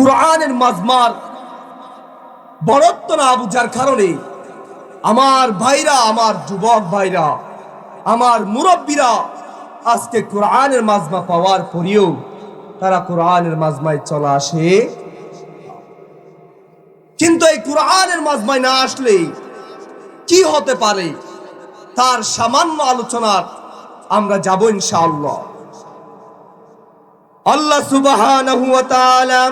কোরআনের মাজমার বরত্ব না বুঝার কারণে আমার ভাইরা, আমার যুবক ভাইরা, আমার মুরব্বীরা আজকে কোরআনের মাজমা পাওয়ার পরেও তারা কোরআনের মাজমায় চলে আসে। কিন্তু এই কোরআনের মাজমায় না আসলে কি হতে পারে? তার সামান্য আলোচনার আমরা যাব ইনশাআল্লাহ। আল্লাহ তাআলা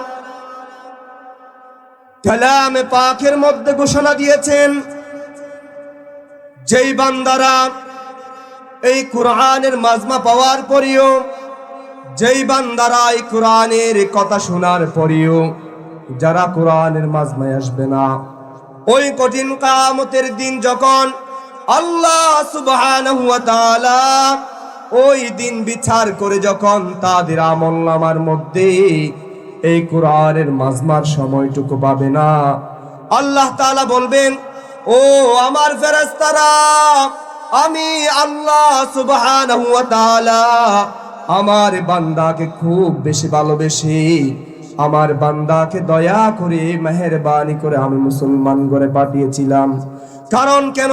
কালামে পাকের মধ্যে ঘোষণা দিয়েছেন, যেই বান্দারা এই কোরআনের মাজমা পাওয়ার পরেও, যেই বান্দারা এই কোরআনের কথা শোনার পরেও যারা কোরআনের মাজমায় আসবে না। ওই কঠিন কামতের দিন যখন আল্লাহ তাআলা ওই দিন বিচার করে যখন তাদের আমল নামার মধ্যে এই কোরআনের মাজমার সময়টুকু পাবে না। আল্লাহ তাআলা বলবেন, ও আমার ফেরেশতারা, আমি আল্লাহ তাআলা আমার বান্দাকে খুব বেশি ভালোবেসে। আমার বান্দাকে দয়া করে, মেহেরবানি করে আমি মুসলমান করে পাঠিয়েছিলাম। কারণ কেন?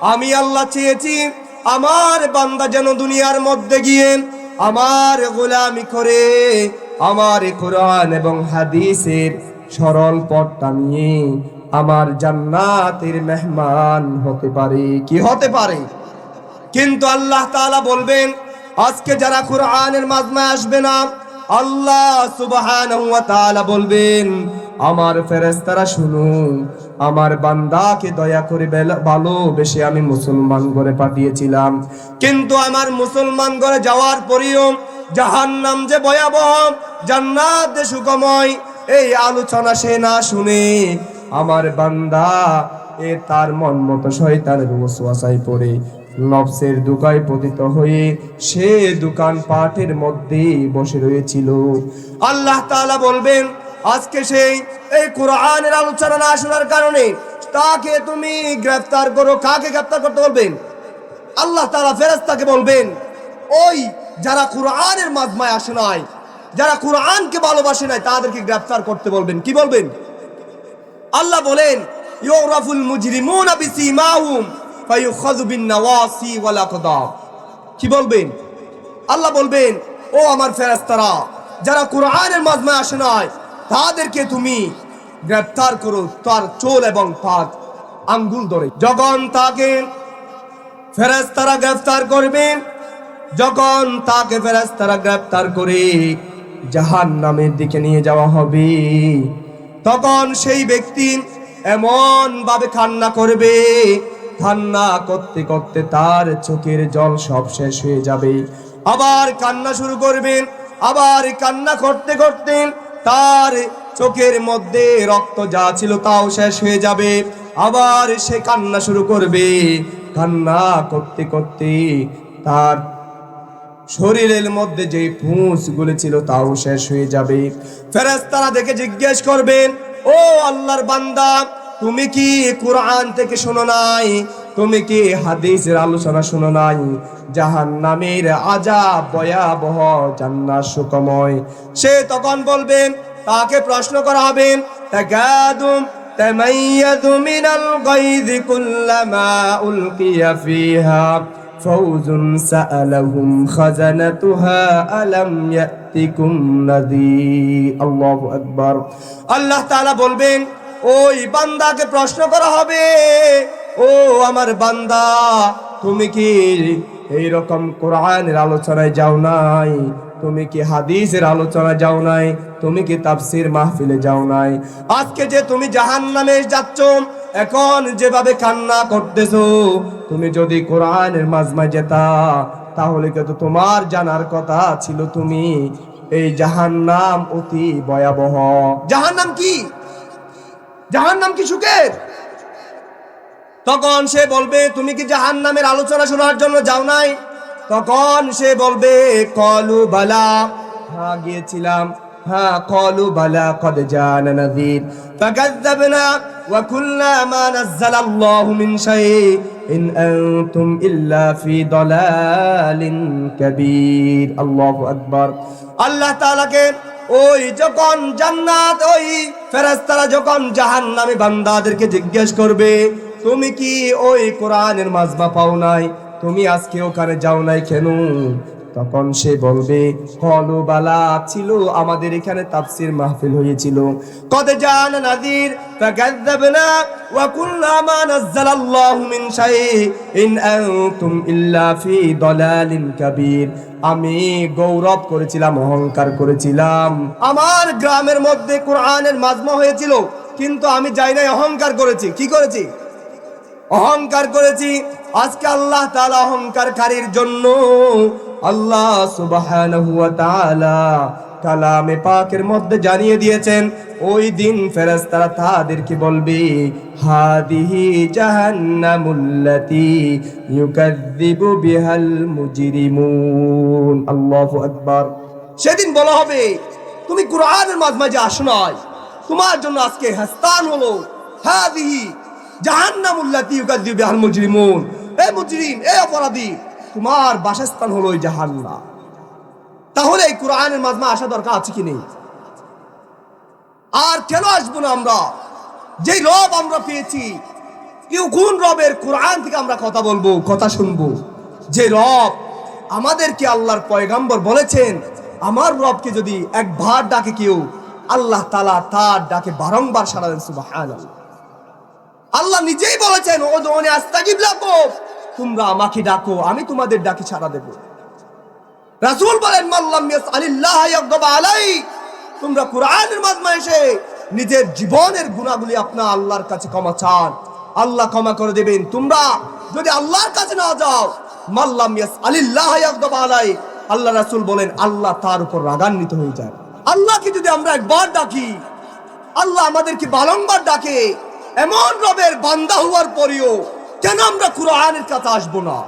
আমি আল্লাহ চেয়েছি, আমার বান্দা যেন দুনিয়ার মধ্যে গিয়ে আমার গোলামি করে আমার কোরআন এবং হাদিসের সরল পথটা নিয়ে আমার জান্নাতের মেহমান হতে পারে। কি হতে পারে? কিন্তু আল্লাহ তাআলা বলবেন, আজকে যারা কোরআনের মাজমায় আসবে না, আল্লাহ সুবহানাহু ওয়া তাআলা বলবেন, আমার ফেরেশতারা শুনুন, আমার বান্দাকে দয়া করে ভালোবেসে আমি মুসলমান করে পাঠিয়েছিলাম। কিন্তু আমার মুসলমান করে যাওয়ার পরেও জাহান্নাম যে ভয়াবহ, জান্নাত যে সুখময়, এই আলোচনা সে না শুনে আমার বান্দা, এ তার মন মতো শয়তানের ওয়াসওয়াসায় পড়ে। নফসের দুকায় পতিত হয়ে সে দোকান পাটের মধ্যে বসে রয়েছিল। আল্লাহ তাআলা বলবেন, আজকে সেই, এই কোরআনের আলোচনা না শোনার কারণে তাকে তুমি গ্রেফতার করো। কাকে গ্রেফতার করতে বলবেন? আল্লাহ তাআলা ফেরেশতাকে বলবেন ওই যারা কোরআনের মাজমায় আসে নাই, যারা কোরআনকে ভালোবাসে নাই, তাদেরকে গ্রেফতার করতে বলবেন। কি বলবেন? আল্লাহ বলেন, ইউরাফুল মুজরিমুনা বিসিমাহুম ফায়ুখাযু বিন নাওয়াসি ওয়াল আকদাম কি বলবেন? আল্লাহ বলবেন, ও আমার ফেরেশতারা, যারা কোরআনের মাজমায় আসে নাই, তাদেরকে তুমি গ্রেফতার করো তার চোল এবং পাত আঙ্গুল ধরে। যখন তাকে ফেরেশতারা গ্রেফতার করবেন যখন তাকে ফেরেশতারা গ্রেফতার করে জাহান নামের দিকে নিয়ে যাওয়া হবে, তখন সেই ব্যক্তি এমন ভাবে কান্না করবে, কান্না করতে করতে তার চোখের জল সব শেষ হয়ে যাবে। আবার কান্না শুরু করবেন, আবার কান্না করতে করতে তার চোখের মধ্যে রক্ত যা ছিল তাও শেষ হয়ে যাবে। আবার সে কান্না শুরু করবে, কান্না করতে করতে তার শরীরের মধ্যে যে পুঁজগুলো ছিল তাও শেষ হয়ে যাবে। ফেরেস্তারা দেখে জিজ্ঞেস করবেন ও আল্লাহর বান্দা, তুমি কি কোরআন থেকে শোনো নাই? তুমি কি হাদিসের আলোচনা শোনো নাই? জাহান নামের আজা ভয়াবহ জান্নার সুকময় সে তখন বলবেন তাকে প্রশ্ন করা হবে, তাকাদুম তামাইয়াদু মিনাল গায়দি কুল্লামা উলকিয়া ফিহা। فوز سألهم خزنتها ألم يأتكم نذير الله أكبر আল্লাহ তাআলা বলবেন ওই বান্দাকে প্রশ্ন করা হবে ও আমার বান্দা তুমি কি এই রকম কোরআনের আলোচনায় যাও নাই তুমি কি হাদিসের আলোচনা যাও নাই? তুমি কি তাফসির মাহফিলে যাও নাই? আজকে যে তুমি জাহান্নামে যাচ্ছ, এখন যেভাবে কান্না করতেছো, তুমি যদি কোরআনের মাজমায় যেতা, তাহলে কিন্তু তোমার জানার কথা ছিল তুমি। এই জাহান্নাম অতি ভয়াবহ। জাহান নাম কি? জাহান নাম কি সুখের? তখন সে বলবে, তুমি কি জাহান্নামের আলোচনা শোনার জন্য যাও নাই? তখন সে বলবে, কলু বালা। হ্যাঁ গিয়েছিলাম। হ্যাঁ কলু বালা, কদ জানা নাযীর। ফাকাযযাবনা ওয়া কুল্লা মা নাযালা আল্লাহু মিন শাইء ইন আনতুম ইল্লা ফি দালালিন কাবীর। আল্লাহু আকবার। আল্লাহ তাআলাকে ওই যখন জান্নাত, ওই ফেরেশতারা যখন জাহান্নামে বান্দাদেরকে জিজ্ঞেস করবে, তুমি কি ওই কোরআনের মাজমা পাও নাই? তুমি আজকে ওখানে যাও নাই কেন? তখন সে বলবে কলু বালা ছিল আমাদের এখানে, তাফসির মাহফিল হয়েছিল। কদ জান নাদির, ফাকাযাবনা, ওয়া কুল্লা মা নাযালাল্লাহু মিন শাই, ইন আনতুম ইল্লা ফি দালালিন কাবীর। আমি গৌরব করেছিলাম, অহংকার করেছিলাম। আমার গ্রামের মধ্যে কোরআনের মাজমা হয়েছিল, কিন্তু আমি যাই নাই, অহংকার করেছি। কি করেছি? অহংকার করেছি। আজকে আল্লাহ তাআলা অহংকারকারীর জন্য আল্লাহ তাআলা কালামে পাকের মধ্যে জানিয়ে দিয়েছেন, ওই দিন ফেরেশতারা তাদেরকে বলবে, হাদিহি জাহান্নামুল্লাতি ইউকাযযিবু বিহাল মুজরিমুন। আল্লাহু আকবার। সেদিন বলা হবে, তুমি কোরআনের মাঝ মাঝে আসো নাই। তোমার জন্য আজকে হাস্তান হলো। হাদিহি জাহান্নামুল্লাতি ইউকাযযিবু বিহাল মুজরিমুন। এ মুজরিম, এ অপরাধী, তোমার বাসস্থান হলো ওই জাহান্নাম। তাহলে এই কোরআনের মাজমা আসা দরকার আছে কি নেই? আর কেন আসব না আমরা? যে রব আমরা পেয়েছি, কেউ কোন রবের কোরআন থেকে আমরা কথা বলব, কথা শুনব? যে রব আমাদেরকে আল্লাহর পয়গাম্বর বলেছেন, আমার রবকে যদি একবার ডাকে কেউ, আল্লাহ তালা তার ডাকে বারংবার সারা দেন, সুবহানাল্লাহ। আল্লাহ নিজেই বলেছেন ও দোনে আস্তাগিব লাকুম। তোমরা আমাকে ডাকো, আমি তোমাদের ডাকে সাড়া দেব। রাসূল বলেন মাল্লাম আলাই তোমরা কোরআনের মাধ্যমে এসে নিজের জীবনের গুণাগুলি আপনার আল্লাহর কাছে ক্ষমা চান। আল্লাহ ক্ষমা করে দেবেন। তোমরা যদি আল্লাহর কাছে না যাও মাল্লাম ইয়াসআলিল্লাহ ইয়াগদাব আলাই আল্লাহ রাসূল বলেন, আল্লাহ তার উপর রাগান্বিত হয়ে যায়। আল্লাহকে যদি আমরা একবার ডাকি, আল্লাহ আমাদেরকে বারংবার ডাকে, এমন রবের বান্দা হওয়ার পরেও কেন আমরা কোরআনের কাছে আসব না